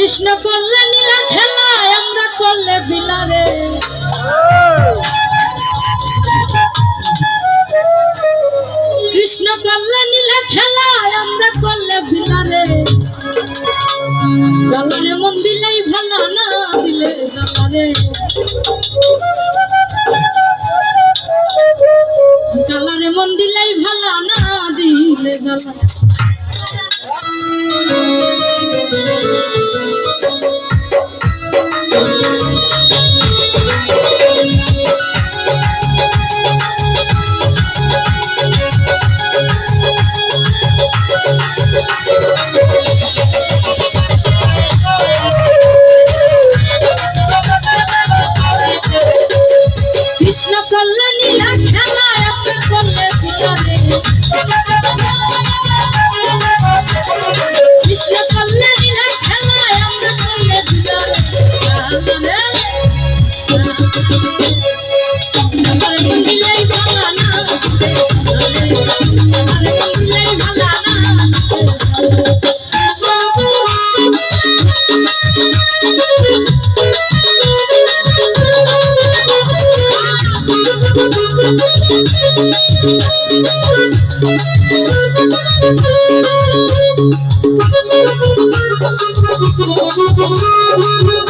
কৃষ্ণ করলে নীলা খেলা, আমরা করলে বিলারে কৃষ্ণ করলে নীলা খেলা, আমরা করলে বিলারে গালারে মন দিলেই ভালো না দিলে Thank you.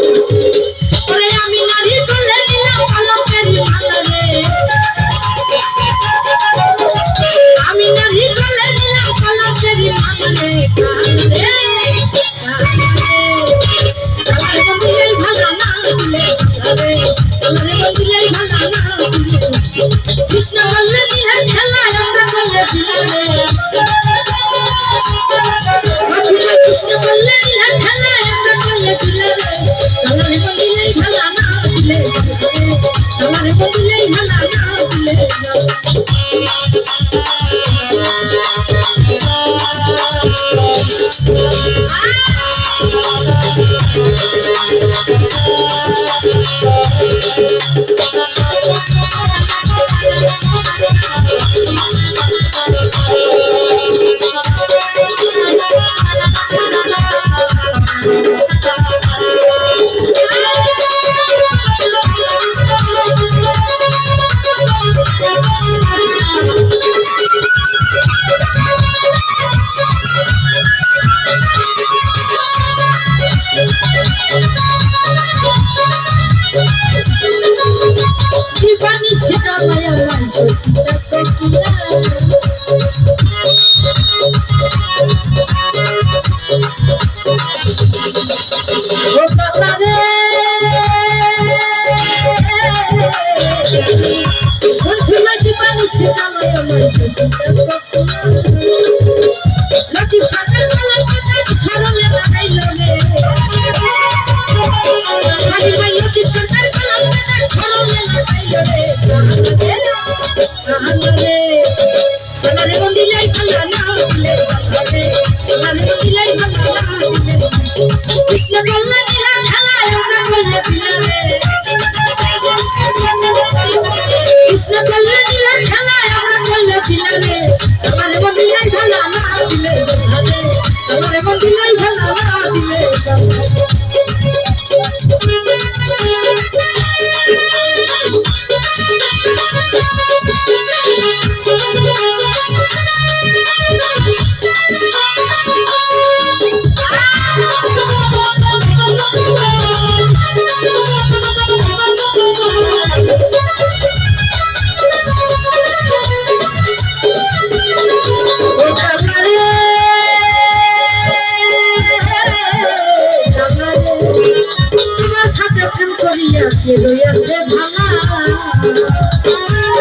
Ah! জীবন শিখালায় মাইশো কিতা সকিয়া ও কালা রে জীবন শিখালায় মাইশো কিতা সকিয়া সোনারে মন্দিরাই ভালা না দিলে সোনারে মন্দিরাই ভালা না দিলে কৃষ্ণ কল্লা মিলা ঢালা রাধা কল্লা মিলা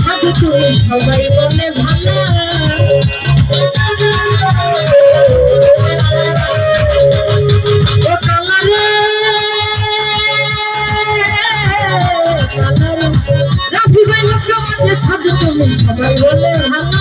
সাধু সবাই বলে ভালো রাফি ভাই তুমি সবাই বলে ভালো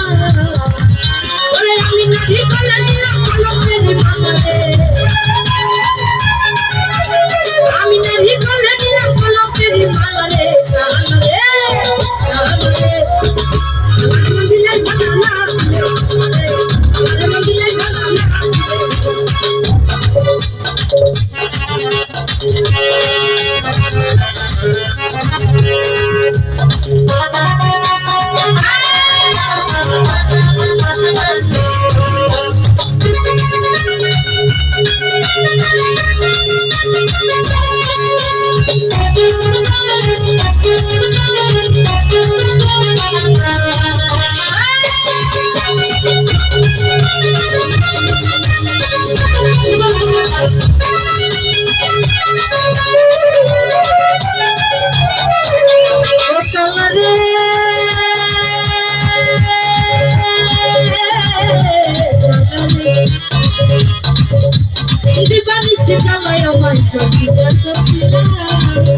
She's a lion, man, so she doesn't feel